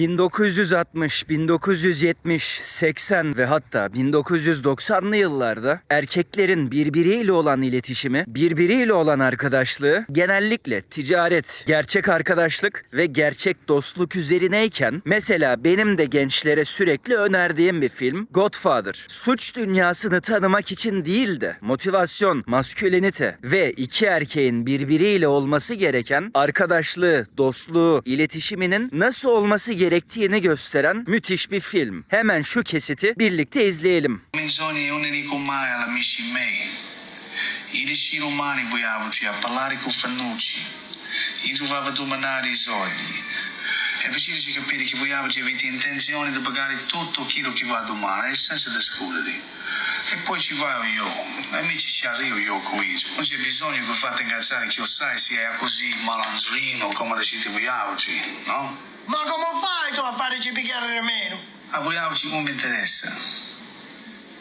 1960, 1970, 80 ve hatta 1990'lı yıllarda erkeklerin birbiriyle olan iletişimi, birbiriyle olan arkadaşlığı genellikle ticaret, gerçek arkadaşlık ve gerçek dostluk üzerineyken mesela benim de gençlere sürekli önerdiğim bir film Godfather. Suç dünyasını tanımak için değil de motivasyon, maskülenite ve iki erkeğin birbiriyle olması gereken arkadaşlığı, dostluğu, iletişiminin nasıl olması gerektiğini gösteren müthiş bir film. Hemen şu kesiti birlikte izleyelim. E. E poi ci vado io, amici ci arrivo io con. Non c'è bisogno che fate incazzare che io sai è così malandrino come decide voiamoci, no? Ma come fai tu a picchiare nemmeno? A voiamoci non mi interessa.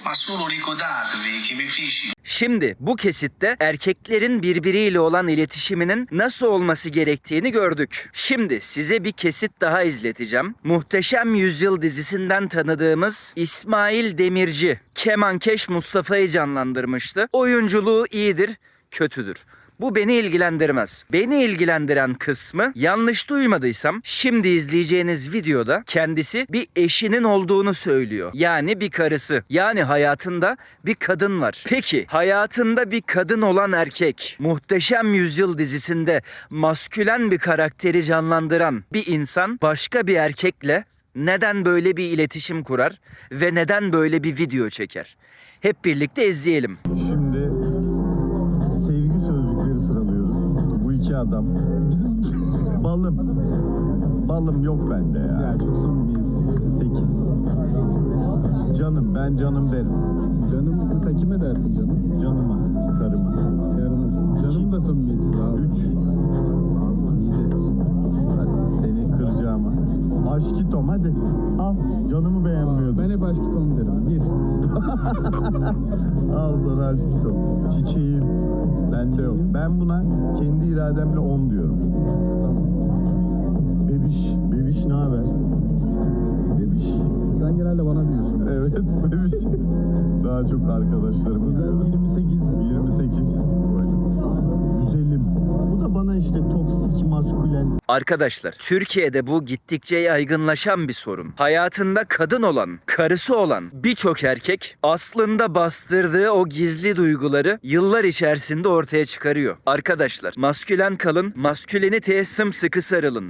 Ma solo ricordatevi che mi feci Şimdi bu kesitte erkeklerin birbiriyle olan iletişiminin nasıl olması gerektiğini gördük. Şimdi size bir kesit daha izleteceğim. Muhteşem Yüzyıl dizisinden tanıdığımız İsmail Demirci, Kemankeş Mustafa'yı canlandırmıştı. Oyunculuğu iyidir, kötüdür. Bu beni ilgilendirmez. Beni ilgilendiren kısmı yanlış duymadıysam şimdi izleyeceğiniz videoda kendisi bir eşinin olduğunu söylüyor. Yani bir karısı. Yani hayatında bir kadın var. Peki hayatında bir kadın olan erkek Muhteşem Yüzyıl dizisinde maskülen bir karakteri canlandıran bir insan başka bir erkekle neden böyle bir iletişim kurar ve neden böyle bir video çeker? Hep birlikte izleyelim. İki adam. Bizim balım. Balım yok bende ya. Ya çok samimiyiz. 8. Canım ben canım derim. Canım sen kime dersin canım? Canıma, karıma. Yarın. Canım da samimiyiz abi. 3. Aşkitom hadi. Al canımı beğenmiyordun. Ben hep aşk Tom derim. Bir. Al sana aşkitom. Çiçeğim. Bende yok. Ben buna kendi irademle 10 diyorum. Tamam. Bebiş. Bebiş ne haber? Bebiş. Sen genelde bana diyorsun. Evet bebiş. Daha çok arkadaşlarım Ben diyor. 28. 28 maskülen. Arkadaşlar, Türkiye'de bu gittikçe yaygınlaşan bir sorun. Hayatında kadın olan, karısı olan birçok erkek aslında bastırdığı o gizli duyguları yıllar içerisinde ortaya çıkarıyor. Arkadaşlar, maskülen kalın, masküleniteye sımsıkı sarılın.